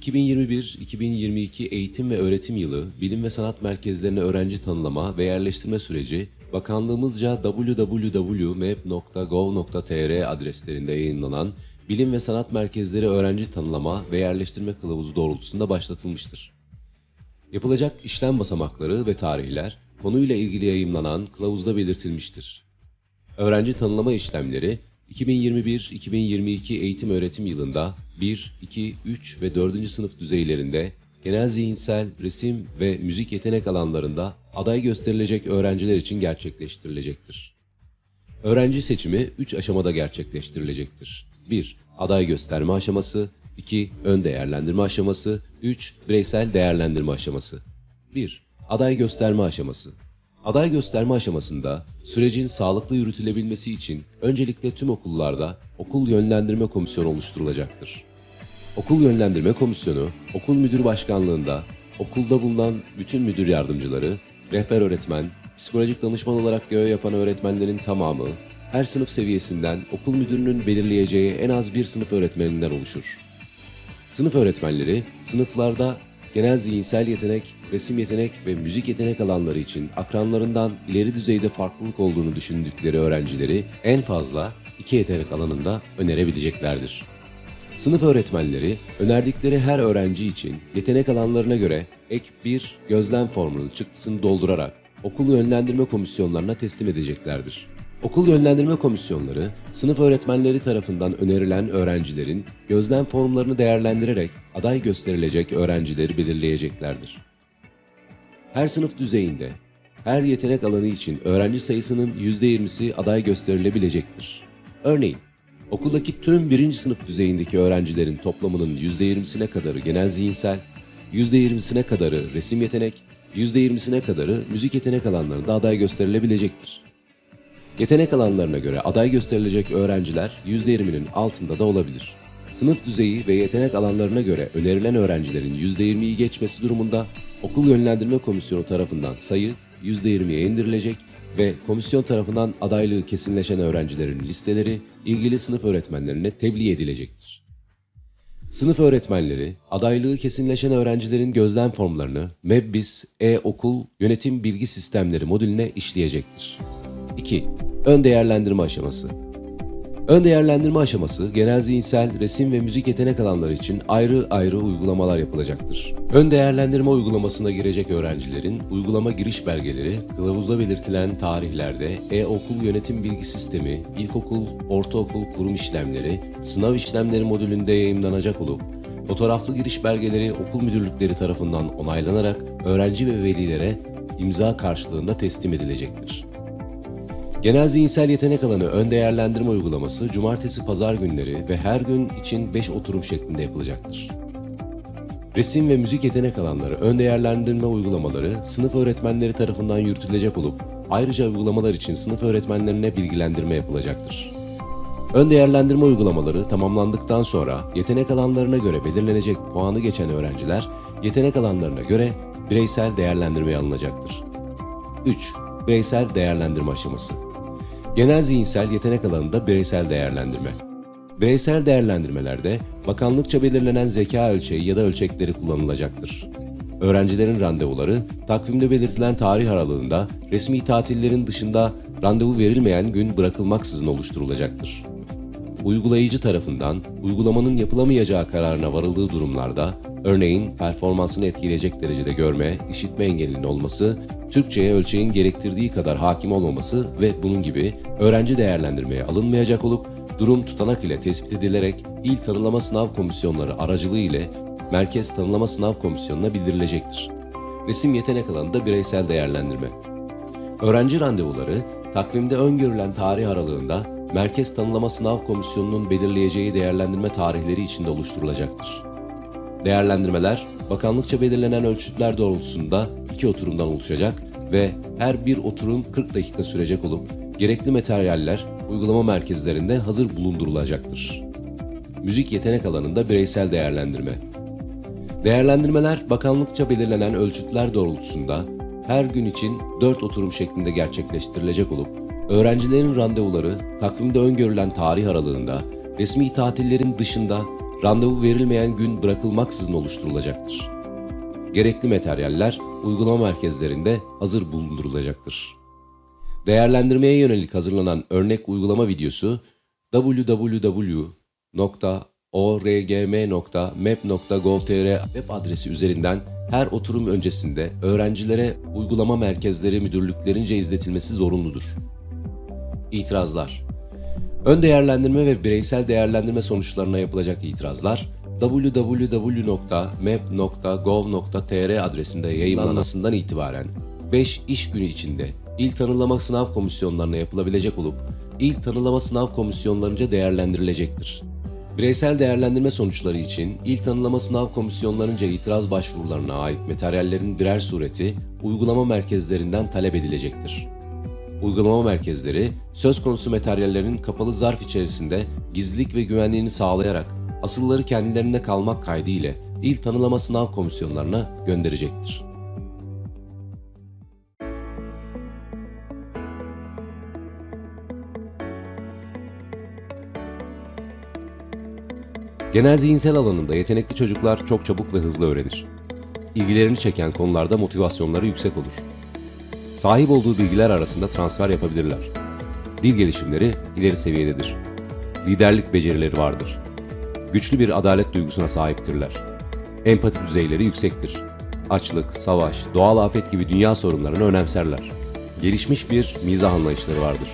2021-2022 eğitim ve öğretim yılı bilim ve sanat merkezlerine öğrenci tanımlama ve yerleştirme süreci bakanlığımızca www.map.gov.tr adreslerinde yayınlanan Bilim ve Sanat Merkezleri Öğrenci Tanımlama ve Yerleştirme Kılavuzu doğrultusunda başlatılmıştır. Yapılacak işlem basamakları ve tarihler konuyla ilgili yayımlanan kılavuzda belirtilmiştir. Öğrenci tanımlama işlemleri 2021-2022 eğitim öğretim yılında 1, 2, 3 ve 4. sınıf düzeylerinde genel zihinsel, resim ve müzik yetenek alanlarında aday gösterilecek öğrenciler için gerçekleştirilecektir. Öğrenci seçimi 3 aşamada gerçekleştirilecektir. 1. Aday gösterme aşaması 2. Ön değerlendirme aşaması 3. Bireysel değerlendirme aşaması 1. Aday gösterme aşaması Aday gösterme aşamasında sürecin sağlıklı yürütülebilmesi için öncelikle tüm okullarda okul yönlendirme komisyonu oluşturulacaktır. Okul yönlendirme komisyonu okul müdür başkanlığında okulda bulunan bütün müdür yardımcıları, rehber öğretmen, psikolojik danışman olarak görev yapan öğretmenlerin tamamı, her sınıf seviyesinden okul müdürünün belirleyeceği en az bir sınıf öğretmeninden oluşur. Sınıf öğretmenleri sınıflarda genel zihinsel yetenek, resim yetenek ve müzik yetenek alanları için akranlarından ileri düzeyde farklılık olduğunu düşündükleri öğrencileri en fazla iki yetenek alanında önerebileceklerdir. Sınıf öğretmenleri önerdikleri her öğrenci için yetenek alanlarına göre ek bir gözlem formunun çıktısını doldurarak okul yönlendirme komisyonlarına teslim edeceklerdir. Okul yönlendirme komisyonları, sınıf öğretmenleri tarafından önerilen öğrencilerin gözlem formlarını değerlendirerek aday gösterilecek öğrencileri belirleyeceklerdir. Her sınıf düzeyinde, her yetenek alanı için öğrenci sayısının %20'si aday gösterilebilecektir. Örneğin, okuldaki tüm birinci sınıf düzeyindeki öğrencilerin toplamının %20'sine kadarı genel zihinsel, %20'sine kadarı resim yetenek, %20'sine kadarı müzik yetenek alanlarında aday gösterilebilecektir. Yetenek alanlarına göre aday gösterilecek öğrenciler %20'nin altında da olabilir. Sınıf düzeyi ve yetenek alanlarına göre önerilen öğrencilerin %20'yi geçmesi durumunda okul yönlendirme komisyonu tarafından sayı %20'ye indirilecek ve komisyon tarafından adaylığı kesinleşen öğrencilerin listeleri ilgili sınıf öğretmenlerine tebliğ edilecektir. Sınıf öğretmenleri, adaylığı kesinleşen öğrencilerin gözlem formlarını MEBBIS e-okul yönetim bilgi sistemleri modülüne işleyecektir. 2. Ön değerlendirme aşaması. Ön değerlendirme aşaması genel zihinsel, resim ve müzik yetenek alanları için ayrı ayrı uygulamalar yapılacaktır. Ön değerlendirme uygulamasına girecek öğrencilerin uygulama giriş belgeleri kılavuzda belirtilen tarihlerde e-okul yönetim bilgi sistemi, ilkokul, ortaokul kurum işlemleri, sınav işlemleri modülünde yayımlanacak olup fotoğraflı giriş belgeleri okul müdürlükleri tarafından onaylanarak öğrenci ve velilere imza karşılığında teslim edilecektir. Genel zihinsel yetenek alanı ön değerlendirme uygulaması cumartesi pazar günleri ve her gün için 5 oturum şeklinde yapılacaktır. Resim ve müzik yetenek alanları ön değerlendirme uygulamaları sınıf öğretmenleri tarafından yürütülecek olup ayrıca uygulamalar için sınıf öğretmenlerine bilgilendirme yapılacaktır. Ön değerlendirme uygulamaları tamamlandıktan sonra yetenek alanlarına göre belirlenecek puanı geçen öğrenciler yetenek alanlarına göre bireysel değerlendirmeye alınacaktır. 3. Bireysel değerlendirme aşaması. Genel zihinsel yetenek alanında bireysel değerlendirme. Bireysel değerlendirmelerde bakanlıkça belirlenen zeka ölçeği ya da ölçekleri kullanılacaktır. Öğrencilerin randevuları takvimde belirtilen tarih aralığında resmi tatillerin dışında randevu verilmeyen gün bırakılmaksızın oluşturulacaktır. Uygulayıcı tarafından uygulamanın yapılamayacağı kararına varıldığı durumlarda, örneğin performansını etkileyecek derecede görme, işitme engelinin olması, Türkçe'ye ölçeğin gerektirdiği kadar hakim olmaması ve bunun gibi öğrenci değerlendirmeye alınmayacak olup, durum tutanak ile tespit edilerek İl Tanılama Sınav Komisyonları aracılığı ile Merkez Tanılama Sınav Komisyonu'na bildirilecektir. Resim yetenek alanında bireysel değerlendirme. Öğrenci randevuları takvimde öngörülen tarih aralığında Merkez Tanılama Sınav Komisyonu'nun belirleyeceği değerlendirme tarihleri içinde oluşturulacaktır. Değerlendirmeler, bakanlıkça belirlenen ölçütler doğrultusunda iki oturumdan oluşacak ve her bir oturum 40 dakika sürecek olup gerekli materyaller uygulama merkezlerinde hazır bulundurulacaktır. Müzik yetenek alanında bireysel değerlendirme. Değerlendirmeler bakanlıkça belirlenen ölçütler doğrultusunda her gün için 4 oturum şeklinde gerçekleştirilecek olup öğrencilerin randevuları takvimde öngörülen tarih aralığında resmi tatillerin dışında randevu verilmeyen gün bırakılmaksızın oluşturulacaktır. Gerekli materyaller uygulama merkezlerinde hazır bulundurulacaktır. Değerlendirmeye yönelik hazırlanan örnek uygulama videosu www.orgm.map.gov.tr web adresi üzerinden her oturum öncesinde öğrencilere uygulama merkezleri müdürlüklerince izletilmesi zorunludur. İtirazlar Ön değerlendirme ve bireysel değerlendirme sonuçlarına yapılacak itirazlar www.map.gov.tr adresinde yayınlanmasından itibaren 5 iş günü içinde il tanılama sınav komisyonlarına yapılabilecek olup il tanılama sınav komisyonlarınca değerlendirilecektir. Bireysel değerlendirme sonuçları için il tanılama sınav komisyonlarınca itiraz başvurularına ait materyallerin birer sureti uygulama merkezlerinden talep edilecektir. Uygulama merkezleri söz konusu materyallerin kapalı zarf içerisinde gizlilik ve güvenliğini sağlayarak asılları kendilerinde kalmak kaydıyla il tanılama sınav komisyonlarına gönderecektir. Genel zihinsel alanında yetenekli çocuklar çok çabuk ve hızlı öğrenir. İlgilerini çeken konularda motivasyonları yüksek olur. Sahip olduğu bilgiler arasında transfer yapabilirler. Dil gelişimleri ileri seviyededir. Liderlik becerileri vardır. Güçlü bir adalet duygusuna sahiptirler. Empati düzeyleri yüksektir. Açlık, savaş, doğal afet gibi dünya sorunlarını önemserler. Gelişmiş bir mizah anlayışları vardır.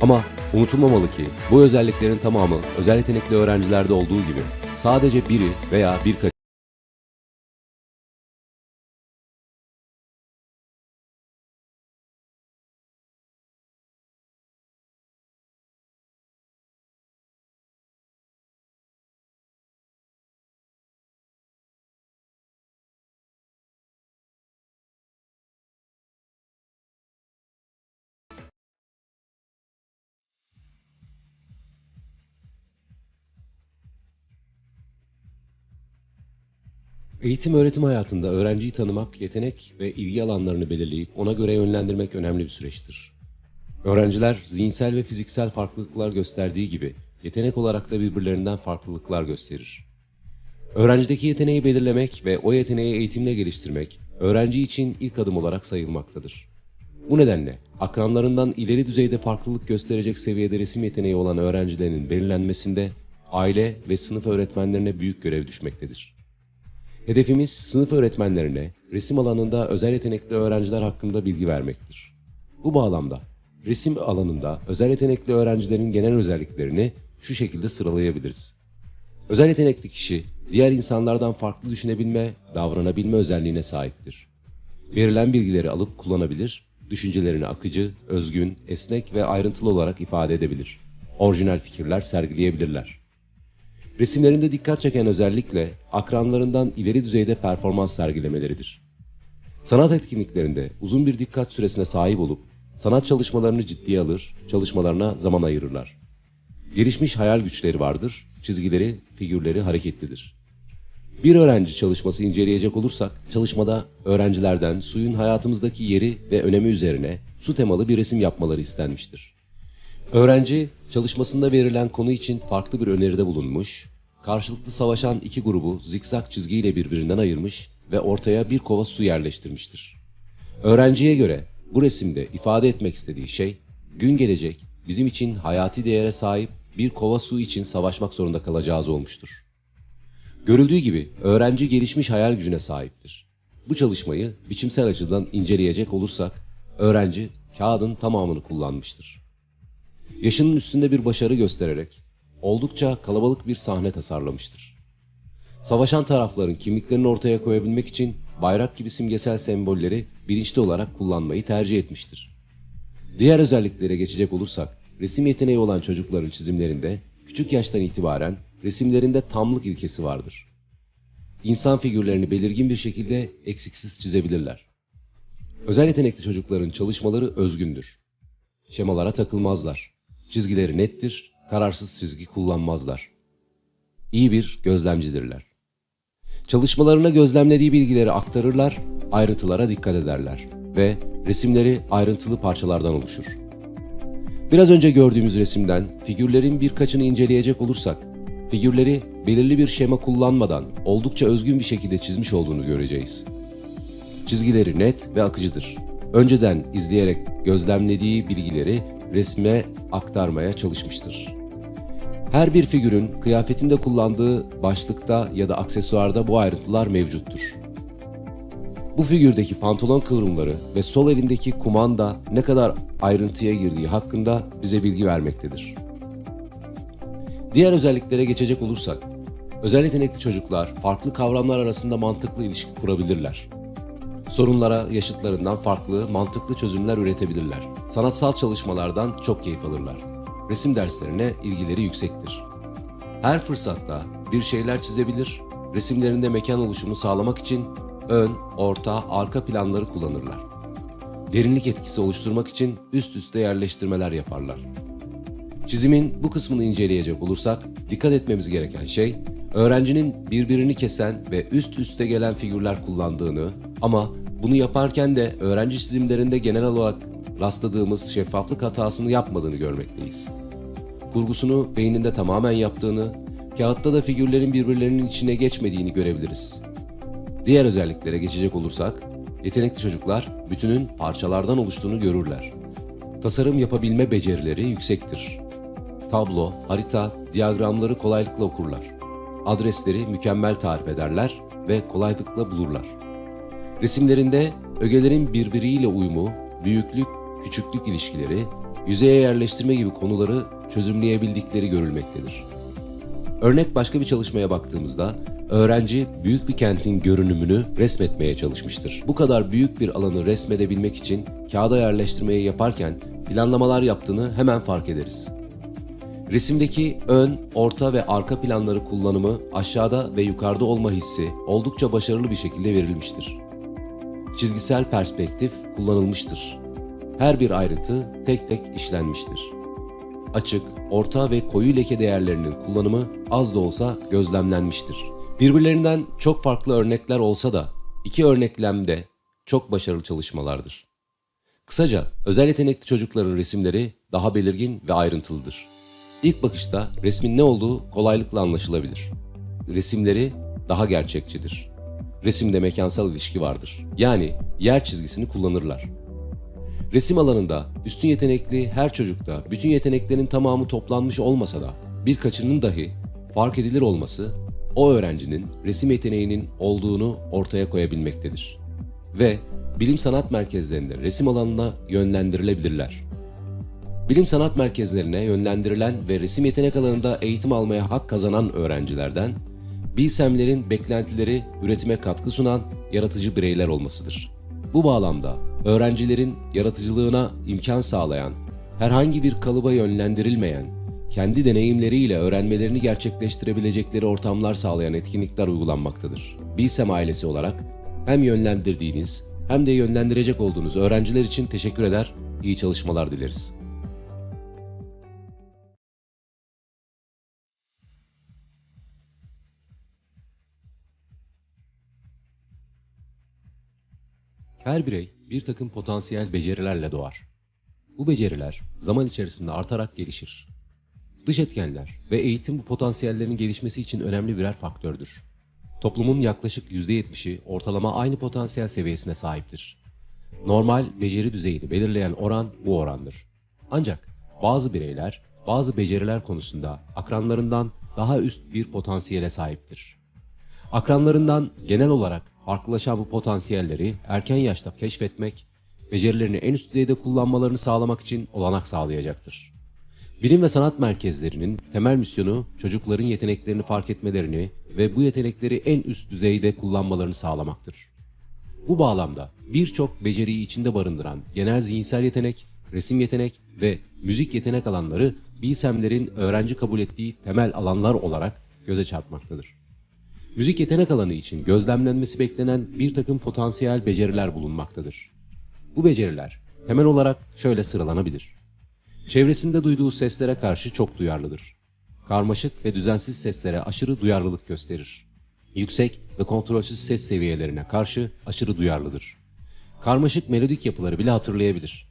Ama unutulmamalı ki bu özelliklerin tamamı özel yetenekli öğrencilerde olduğu gibi sadece biri veya birkaç Eğitim öğretim hayatında öğrenciyi tanımak, yetenek ve ilgi alanlarını belirleyip ona göre yönlendirmek önemli bir süreçtir. Öğrenciler zihinsel ve fiziksel farklılıklar gösterdiği gibi yetenek olarak da birbirlerinden farklılıklar gösterir. Öğrencideki yeteneği belirlemek ve o yeteneği eğitimle geliştirmek öğrenci için ilk adım olarak sayılmaktadır. Bu nedenle akranlarından ileri düzeyde farklılık gösterecek seviyede resim yeteneği olan öğrencilerin belirlenmesinde aile ve sınıf öğretmenlerine büyük görev düşmektedir. Hedefimiz sınıf öğretmenlerine resim alanında özel yetenekli öğrenciler hakkında bilgi vermektir. Bu bağlamda resim alanında özel yetenekli öğrencilerin genel özelliklerini şu şekilde sıralayabiliriz. Özel yetenekli kişi diğer insanlardan farklı düşünebilme, davranabilme özelliğine sahiptir. Verilen bilgileri alıp kullanabilir, düşüncelerini akıcı, özgün, esnek ve ayrıntılı olarak ifade edebilir. Orijinal fikirler sergileyebilirler. Resimlerinde dikkat çeken özellikle akranlarından ileri düzeyde performans sergilemeleridir. Sanat etkinliklerinde uzun bir dikkat süresine sahip olup sanat çalışmalarını ciddiye alır, çalışmalarına zaman ayırırlar. Gelişmiş hayal güçleri vardır, çizgileri, figürleri hareketlidir. Bir öğrenci çalışması inceleyecek olursak, çalışmada öğrencilerden suyun hayatımızdaki yeri ve önemi üzerine su temalı bir resim yapmaları istenmiştir. Öğrenci çalışmasında verilen konu için farklı bir öneride bulunmuş, karşılıklı savaşan iki grubu zikzak çizgiyle birbirinden ayırmış ve ortaya bir kova su yerleştirmiştir. Öğrenciye göre bu resimde ifade etmek istediği şey, gün gelecek bizim için hayati değere sahip bir kova su için savaşmak zorunda kalacağız olmuştur. Görüldüğü gibi öğrenci gelişmiş hayal gücüne sahiptir. Bu çalışmayı biçimsel açıdan inceleyecek olursak, öğrenci kağıdın tamamını kullanmıştır yaşının üstünde bir başarı göstererek oldukça kalabalık bir sahne tasarlamıştır. Savaşan tarafların kimliklerini ortaya koyabilmek için bayrak gibi simgesel sembolleri bilinçli olarak kullanmayı tercih etmiştir. Diğer özelliklere geçecek olursak, resim yeteneği olan çocukların çizimlerinde küçük yaştan itibaren resimlerinde tamlık ilkesi vardır. İnsan figürlerini belirgin bir şekilde eksiksiz çizebilirler. Özel yetenekli çocukların çalışmaları özgündür. Şemalara takılmazlar. Çizgileri nettir, kararsız çizgi kullanmazlar. İyi bir gözlemcidirler. Çalışmalarına gözlemlediği bilgileri aktarırlar, ayrıntılara dikkat ederler ve resimleri ayrıntılı parçalardan oluşur. Biraz önce gördüğümüz resimden figürlerin birkaçını inceleyecek olursak, figürleri belirli bir şema kullanmadan oldukça özgün bir şekilde çizmiş olduğunu göreceğiz. Çizgileri net ve akıcıdır. Önceden izleyerek gözlemlediği bilgileri resme aktarmaya çalışmıştır. Her bir figürün kıyafetinde kullandığı başlıkta ya da aksesuarda bu ayrıntılar mevcuttur. Bu figürdeki pantolon kıvrımları ve sol elindeki kumanda ne kadar ayrıntıya girdiği hakkında bize bilgi vermektedir. Diğer özelliklere geçecek olursak, özel yetenekli çocuklar farklı kavramlar arasında mantıklı ilişki kurabilirler. Sorunlara yaşıtlarından farklı, mantıklı çözümler üretebilirler. Sanatsal çalışmalardan çok keyif alırlar. Resim derslerine ilgileri yüksektir. Her fırsatta bir şeyler çizebilir, resimlerinde mekan oluşumu sağlamak için ön, orta, arka planları kullanırlar. Derinlik etkisi oluşturmak için üst üste yerleştirmeler yaparlar. Çizimin bu kısmını inceleyecek olursak dikkat etmemiz gereken şey öğrencinin birbirini kesen ve üst üste gelen figürler kullandığını ama bunu yaparken de öğrenci çizimlerinde genel olarak rastladığımız şeffaflık hatasını yapmadığını görmekteyiz. Kurgusunu beyninde tamamen yaptığını, kağıtta da figürlerin birbirlerinin içine geçmediğini görebiliriz. Diğer özelliklere geçecek olursak, yetenekli çocuklar bütünün parçalardan oluştuğunu görürler. Tasarım yapabilme becerileri yüksektir. Tablo, harita, diyagramları kolaylıkla okurlar. Adresleri mükemmel tarif ederler ve kolaylıkla bulurlar. Resimlerinde ögelerin birbiriyle uyumu, büyüklük, küçüklük ilişkileri, yüzeye yerleştirme gibi konuları çözümleyebildikleri görülmektedir. Örnek başka bir çalışmaya baktığımızda öğrenci büyük bir kentin görünümünü resmetmeye çalışmıştır. Bu kadar büyük bir alanı resmedebilmek için kağıda yerleştirmeyi yaparken planlamalar yaptığını hemen fark ederiz. Resimdeki ön, orta ve arka planları kullanımı aşağıda ve yukarıda olma hissi oldukça başarılı bir şekilde verilmiştir. Çizgisel perspektif kullanılmıştır. Her bir ayrıntı tek tek işlenmiştir. Açık, orta ve koyu leke değerlerinin kullanımı az da olsa gözlemlenmiştir. Birbirlerinden çok farklı örnekler olsa da iki örneklemde çok başarılı çalışmalardır. Kısaca özel yetenekli çocukların resimleri daha belirgin ve ayrıntılıdır. İlk bakışta resmin ne olduğu kolaylıkla anlaşılabilir. Resimleri daha gerçekçidir. Resimde mekansal ilişki vardır. Yani yer çizgisini kullanırlar. Resim alanında üstün yetenekli her çocukta bütün yeteneklerin tamamı toplanmış olmasa da birkaçının dahi fark edilir olması o öğrencinin resim yeteneğinin olduğunu ortaya koyabilmektedir. Ve bilim sanat merkezlerinde resim alanına yönlendirilebilirler. Bilim sanat merkezlerine yönlendirilen ve resim yetenek alanında eğitim almaya hak kazanan öğrencilerden bilsemlerin beklentileri üretime katkı sunan yaratıcı bireyler olmasıdır. Bu bağlamda öğrencilerin yaratıcılığına imkan sağlayan, herhangi bir kalıba yönlendirilmeyen, kendi deneyimleriyle öğrenmelerini gerçekleştirebilecekleri ortamlar sağlayan etkinlikler uygulanmaktadır. Bilsem ailesi olarak hem yönlendirdiğiniz hem de yönlendirecek olduğunuz öğrenciler için teşekkür eder, iyi çalışmalar dileriz. Her birey bir takım potansiyel becerilerle doğar. Bu beceriler zaman içerisinde artarak gelişir. Dış etkenler ve eğitim bu potansiyellerin gelişmesi için önemli birer faktördür. Toplumun yaklaşık %70'i ortalama aynı potansiyel seviyesine sahiptir. Normal beceri düzeyini belirleyen oran bu orandır. Ancak bazı bireyler bazı beceriler konusunda akranlarından daha üst bir potansiyele sahiptir. Akranlarından genel olarak farklılaşan bu potansiyelleri erken yaşta keşfetmek, becerilerini en üst düzeyde kullanmalarını sağlamak için olanak sağlayacaktır. Bilim ve sanat merkezlerinin temel misyonu çocukların yeteneklerini fark etmelerini ve bu yetenekleri en üst düzeyde kullanmalarını sağlamaktır. Bu bağlamda birçok beceriyi içinde barındıran genel zihinsel yetenek, resim yetenek ve müzik yetenek alanları bilsemlerin öğrenci kabul ettiği temel alanlar olarak göze çarpmaktadır. Müzik yetenek alanı için gözlemlenmesi beklenen bir takım potansiyel beceriler bulunmaktadır. Bu beceriler temel olarak şöyle sıralanabilir. Çevresinde duyduğu seslere karşı çok duyarlıdır. Karmaşık ve düzensiz seslere aşırı duyarlılık gösterir. Yüksek ve kontrolsüz ses seviyelerine karşı aşırı duyarlıdır. Karmaşık melodik yapıları bile hatırlayabilir.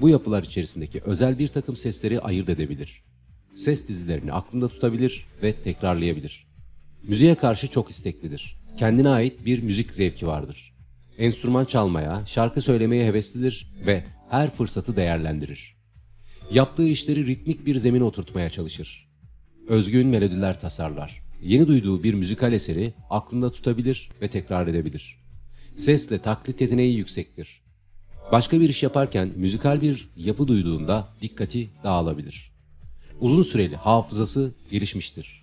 Bu yapılar içerisindeki özel bir takım sesleri ayırt edebilir. ses dizilerini aklında tutabilir ve tekrarlayabilir. Müziğe karşı çok isteklidir. Kendine ait bir müzik zevki vardır. Enstrüman çalmaya, şarkı söylemeye heveslidir ve her fırsatı değerlendirir. Yaptığı işleri ritmik bir zemine oturtmaya çalışır. Özgün melodiler tasarlar. Yeni duyduğu bir müzikal eseri aklında tutabilir ve tekrar edebilir. Sesle taklit yeteneği yüksektir. Başka bir iş yaparken müzikal bir yapı duyduğunda dikkati dağılabilir. Uzun süreli hafızası gelişmiştir.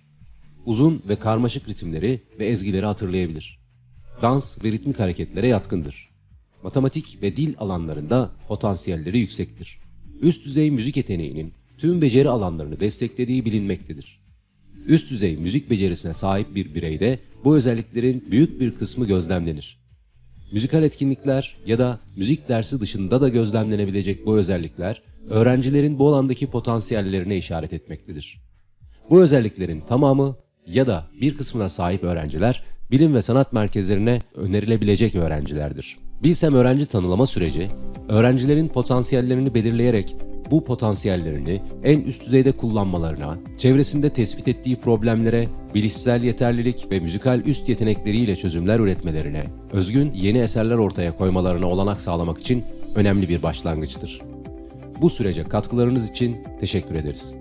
Uzun ve karmaşık ritimleri ve ezgileri hatırlayabilir. Dans ve ritmik hareketlere yatkındır. Matematik ve dil alanlarında potansiyelleri yüksektir. Üst düzey müzik yeteneğinin tüm beceri alanlarını desteklediği bilinmektedir. Üst düzey müzik becerisine sahip bir bireyde bu özelliklerin büyük bir kısmı gözlemlenir. Müzikal etkinlikler ya da müzik dersi dışında da gözlemlenebilecek bu özellikler, öğrencilerin bu alandaki potansiyellerine işaret etmektedir. Bu özelliklerin tamamı ya da bir kısmına sahip öğrenciler, bilim ve sanat merkezlerine önerilebilecek öğrencilerdir. Bilsem öğrenci tanılama süreci, öğrencilerin potansiyellerini belirleyerek bu potansiyellerini en üst düzeyde kullanmalarına, çevresinde tespit ettiği problemlere bilişsel yeterlilik ve müzikal üst yetenekleriyle çözümler üretmelerine, özgün yeni eserler ortaya koymalarına olanak sağlamak için önemli bir başlangıçtır. Bu sürece katkılarınız için teşekkür ederiz.